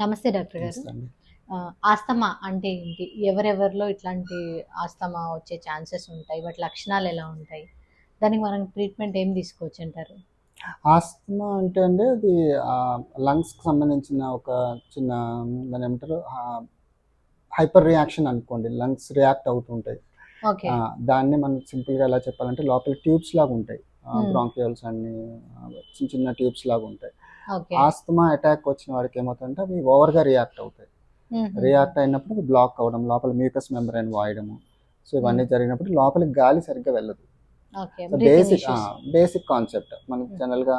నమస్తే డాక్టర్ గారు. ఆస్తమా అంటే ఏంటి? ఎవరెవరిలో ఇట్లాంటి ఆస్తమా వచ్చే ఛాన్సెస్ ఉంటాయి? వాటి లక్షణాలు ఎలా ఉంటాయి? దానికి మనం ట్రీట్మెంట్ ఏం తీసుకోవచ్చు అంటారు? ఆస్తమా అంటే అండి అది లంగ్స్కి సంబంధించిన ఒక చిన్న దాని ఏమంటారు? హైపర్ రియాక్షన్ అనుకోండి లంగ్స్ రియాక్ట్ అవుతుంటాయి. దాన్ని మనం సింపుల్గా ఎలా చెప్పాలంటే లోపల ట్యూబ్స్ లాగా ఉంటాయి. బ్రాంకియల్స్ అన్ని చిన్న చిన్న ట్యూబ్స్ లాగా ఉంటాయి. ఆస్తమా అటాక్ వచ్చిన వాడికి ఏమవుతుందంటే అవి ఓవర్గా రియాక్ట్ అవుతాయి. రియాక్ట్ అయినప్పుడు బ్లాక్ అవ్వడం లోపల మ్యూకస్ మెంబ్రెయిన్ వాయడము. సో ఇవన్నీ జరిగినప్పుడు లోపలికి గాలి సరిగ్గా వెళ్ళదు. బేసిక్ బేసిక్ కాన్సెప్ట్ మనకి. జనరల్గా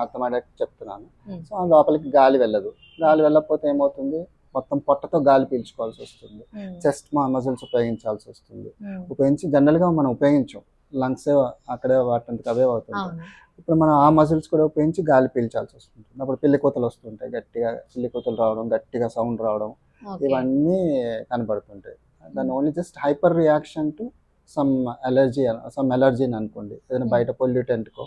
అర్థమయ్యేటట్టు చెప్తున్నాను. సో ఆ లోపలికి గాలి వెళ్ళదు. గాలి వెళ్ళకపోతే ఏమవుతుంది? మొత్తం పొట్టతో గాలి పీల్చుకోవాల్సి వస్తుంది. చెస్ట్ మజిల్స్ ఉపయోగించాల్సి వస్తుంది. ఉపయోగించి జనరల్గా మనం ఉపయోగించాం. లంగ్స్ అక్కడే వాటికి అవే అవుతుంది ఇప్పుడు మనం ఆ మజిల్స్ కూడా ఉపయోగించి గాలి పీల్చాల్సి వస్తుంది అప్పుడు పిల్లి కూతలు వస్తుంటాయి గట్టిగా. పిల్లి కూతలు రావడం గట్టిగా సౌండ్ రావడం ఇవన్నీ కనబడుతుంటాయి. దాన్ని only just hyper reaction to some allergy some ఎలర్జీని అనుకోండి. ఏదైనా బయట పొల్యూటెంట్కో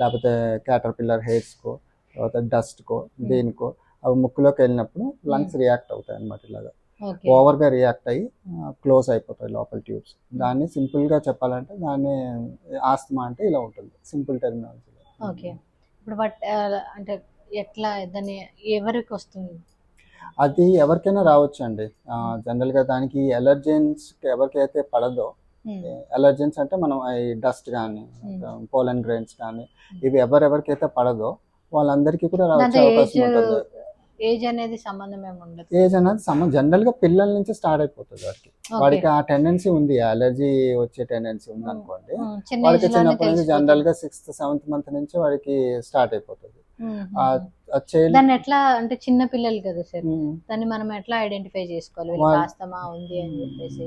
లేకపోతే క్యాటర్ పిల్లర్ హెయిర్స్కో తర్వాత డస్ట్కో దేనికో అవి ముక్కులోకి వెళ్ళినప్పుడు లంగ్స్ రియాక్ట్ అవుతాయి అన్నమాట ఇలాగా. ఓవర్గా రియాక్ట్ అయ్యి క్లోజ్ అయిపోతాయి లోపల ట్యూబ్స్. దాన్ని సింపుల్గా చెప్పాలంటే దాన్ని ఆస్తమా అంటే ఇలా ఉంటుంది సింపుల్ టెర్మినాలజీ. ఓకే. ఇప్పుడు బట్ అంటే ఎట్లా దాన్ని ఎవరికి వస్తుంది? అది ఎవరికైనా రావచ్చు అండి జనరల్గా దానికి ఎలర్జెన్స్ ఎవరికైతే పడదో Hmm. ఎలర్జెన్స్ అంటే మనం ఈ డస్ట్ కానీ Hmm. పోలన్ గ్రెయిన్స్ కానీ ఇవి ఎవరెవరికైతే పడదో వాళ్ళందరికీ కూడా రావచ్చే అవకాశం ఉంటుంది. ఏజ్ అనేది సంబంధం ఏమి ఉండదు. ఏజ్ అనేది సమ జనరల్గా పిల్లల నుంచి స్టార్ట్ అయిపోతుంది వాడికి. వాడికి ఆ టెండెన్సీ ఉంది. అలర్జీ వచ్చే టెండెన్సీ ఉంది. అనుకోండి. వాడికి చిన్నప్పటి నుంచి. జనరల్గా సిక్స్త్ సెవెంత్ మంత్ నుంచి వాడికి స్టార్ట్ అయిపోతుంది. దాన్ని ఎట్లా అంటే చిన్న పిల్లలు కదా సార్. దాన్ని మనం ఎట్లా ఐడెంటిఫై చేసుకోవాలి? ఆస్తమా ఉంది అని చెప్పేసి.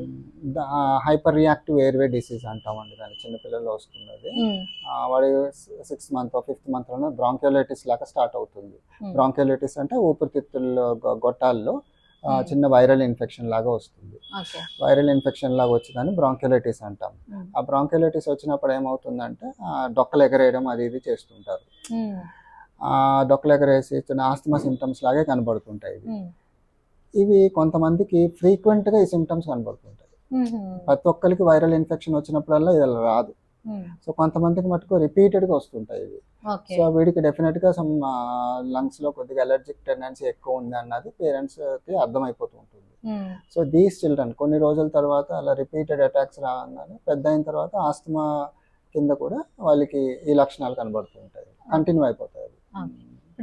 హైపర్ రియాక్టివ్ ఎయిర్వే డిసీజ్ అంటామండి దాన్ని. అది ఉమ్, ఆ, వాడి సిక్స్త్ మంత్ ఫిఫ్త్ మంత్లోనే బ్రాంకియోలైటిస్ లాగా స్టార్ట్ అవుతుంది. బ్రాంకియోలైటిస్ అంటే ఊపిరితిత్తుల్లో గొట్టాల్లో. చిన్న వైరల్ ఇన్ఫెక్షన్ లాగా వస్తుంది. వైరల్ ఇన్ఫెక్షన్ లాగా వచ్చిందని బ్రాంకియోలైటిస్ అంటాం. ఆ బ్రాంకియోలైటిస్ వచ్చినప్పుడు ఏమవుతుందంటే డొక్కలు ఎగరేయడం అది ఇది చేస్తుంటారు. ఉమ్, ఆ డొక్కలు ఎగరేసి చిన్న ఆస్తమా సిమ్టమ్స్ లాగే కనబడుతుంటాయి ఇవి. ఇవి కొంతమందికి frequent గా ఈ సిమ్టమ్స్ కనబడుతుంటాయి. ప్రతి ఒక్కరికి వైరల్ ఇన్ఫెక్షన్ వచ్చినప్పుడల్లా ఇది రాదు. సో కొంతమందికి మటుకు రిపీటెడ్గా వస్తుంటాయి ఇవి. సో వీడికి డెఫినెట్గా సమ్ లంగ్స్లో కొద్దిగా ఎలర్జిక్ టెండెన్సీ ఎక్కువ ఉంది అన్నది పేరెంట్స్కి అర్థమైపోతూ ఉంటుంది. సో దీస్ చిల్డ్రన్ కొన్ని రోజుల తర్వాత అలా రిపీటెడ్ అటాక్స్ రాగానే పెద్ద అయిన తర్వాత ఆస్తమా కింద కూడా వాళ్ళకి ఈ లక్షణాలు కనబడుతూ ఉంటాయి. కంటిన్యూ. ఓకే.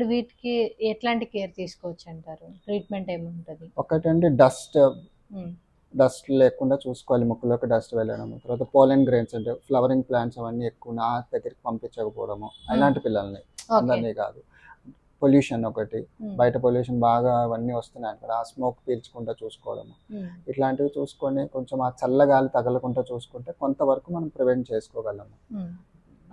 ఇప్పుడు వీటికి ఎట్లాంటి కేర్ తీసుకోవచ్చు అంటారు? ట్రీట్మెంట్ ఏముంటది? ఒకటండి డస్ట్. డస్ట్ లేకుండా చూసుకోవాలి ముక్కులోకి డస్ట్ వెళ్ళడం తర్వాత పోలెన్ గ్రెయిన్స్ అంటే ఫ్లవరింగ్ ప్లాంట్స్ అవన్నీ ఎక్కువ నా దగ్గరికి పంపించకపోవడము అలాంటి పిల్లల్ని. అందరినీ కాదు. పొల్యూషన్ ఒకటి బయట పొల్యూషన్ బాగా అవన్నీ వస్తున్నాయి అక్కడ ఆ స్మోక్ పీల్చుకుంటా చూసుకోవడము. ఇట్లాంటివి చూసుకొని కొంచెం ఆ చల్లగాలి తగలకుండా చూసుకుంటే కొంతవరకు మనం ప్రివెంట్ చేసుకోగలము.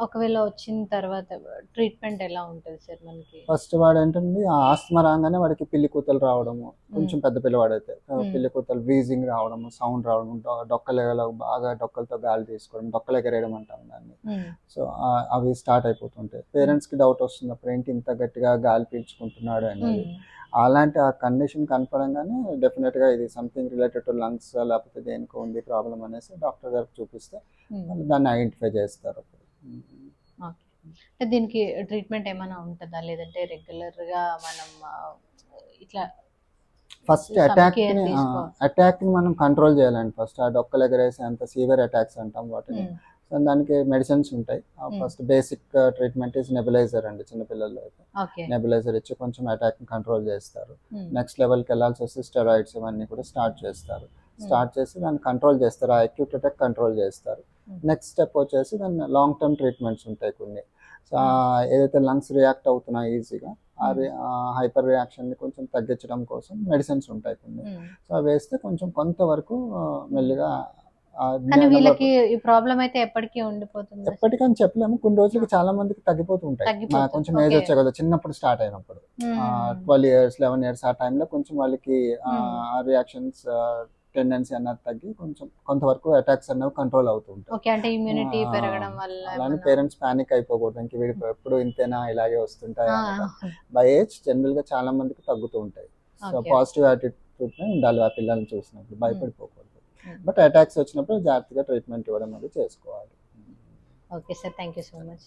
ఒకవేళ వచ్చిన తర్వాత ట్రీట్మెంట్ ఎలా ఉంటుంది సార్ మనకి? ఫస్ట్ వాడు ఏంటంటే ఆ ఆస్తమా రాగానే వాడికి పిల్లి కూతలు రావడము. కొంచెం పెద్ద పిల్లవాడైతే. పిల్లి కూతలు వీజింగ్ రావడము సౌండ్ రావడం డొక్కలు బాగా డొక్కలతో గాలి తీసుకోవడం డొక్కలు ఎగరేయడం అంటాం దాన్ని. సో అవి స్టార్ట్ అయిపోతుంటాయి. పేరెంట్స్కి డౌట్ వస్తుంది అప్పుడు ఏంటి ఇంత గట్టిగా గాలి పీల్చుకుంటున్నాడు అనేది. అలాంటి ఆ కండిషన్ కనపడంగానే డెఫినెట్గా ఇది సంథింగ్ రిలేటెడ్ టు లంగ్స్ లేకపోతే దేనికి ఉంది ప్రాబ్లం అనేసి డాక్టర్ గారికి చూపిస్తే దాన్ని ఐడెంటిఫై చేస్తారు. దీనికి ట్రీట్మెంట్ ఏమైనా ఉంటుందా? లేదంటే రెగ్యులర్గా మనం ఇట్లా ఫస్ట్ అటాక్. అటాక్ని మనం కంట్రోల్ చేయాలండి ఫస్ట్ ఆ డొక్కలు ఎగరేసి అంత సీవియర్ అటాక్స్ అంటాం వాటిని. సో దానికి మెడిసిన్స్ ఉంటాయి. Hmm. First basic treatment is nebuliser అండి చిన్నపిల్లల్లో అయితే. నెబులైజర్ ఇచ్చి కొంచెం అటాక్ని కంట్రోల్ చేస్తారు. నెక్స్ట్ లెవెల్కి వెళ్ళాల్సి వస్తే స్టెరాయిడ్స్ ఇవన్నీ కూడా స్టార్ట్ చేస్తారు. Hmm. స్టార్ట్ చేసి దాన్ని కంట్రోల్ చేస్తారు. ఆ అక్యూట్ అటాక్ కంట్రోల్ చేస్తారు. Hmm. నెక్స్ట్ స్టెప్ వచ్చేసి దాన్ని లాంగ్ టర్మ్ ట్రీట్మెంట్స్ ఉంటాయి కొన్ని. ఏదైతే లంగ్స్ రియాక్ట్ అవుతున్నాయి ఈజీగా ఆ హైపర్ రియాక్షన్ని కొంచెం తగ్గించడం కోసం మెడిసిన్స్ ఉంటాయి కొన్ని ఉమ్. సో అవి వేస్తే కొంచెం కొంతవరకు మెల్లిగా కానీ వీళ్ళకి ఈ ప్రాబ్లం అయితే ఎప్పటికీ ఉండిపోతుంది ఎప్పటికని చెప్పలేము కొన్ని రోజులకి చాలా మందికి తగ్గిపోతూ ఉంటాయి తగ్గిపోతుంది. నా కొంచెం ఏజ్. వచ్చే కదా చిన్నప్పుడు స్టార్ట్ అయినప్పుడు ట్వెల్వ్ ఇయర్స్ లెవెన్ ఇయర్స్ ఆ టైంలో కొంచెం వాళ్ళకి Hmm. రియాక్షన్స్ టెండెన్సీ అన్నది తగ్గి కొంచెం కొంతవరకు అటాక్స్ అనేవి కంట్రోల్ అవుతూ ఉంటాయి. ఓకే అంటే ఇమ్యూనిటీ పెరగడం వల్ల అలానే పేరెంట్స్ పానిక్ అయిపోకూడదు. ఇంక వీడికి ఎప్పుడు ఇంతేనా ఇలాగే వస్తుంటాయి బై ఏజ్ జనరల్గా చాలా మందికి తగ్గుతూ ఉంటాయి. సో. పాజిటివ్ యాటిట్యూడ్ ఉండాలి ఆ పిల్లల్ని చూసినప్పుడు భయపడిపోకూడదు. Hmm. బట్ అటాక్స్ వచ్చినప్పుడు జాగ్రత్తగా ట్రీట్మెంట్ ఇవ్వడం అనేది చేసుకోవాలి. Okay sir thank you so much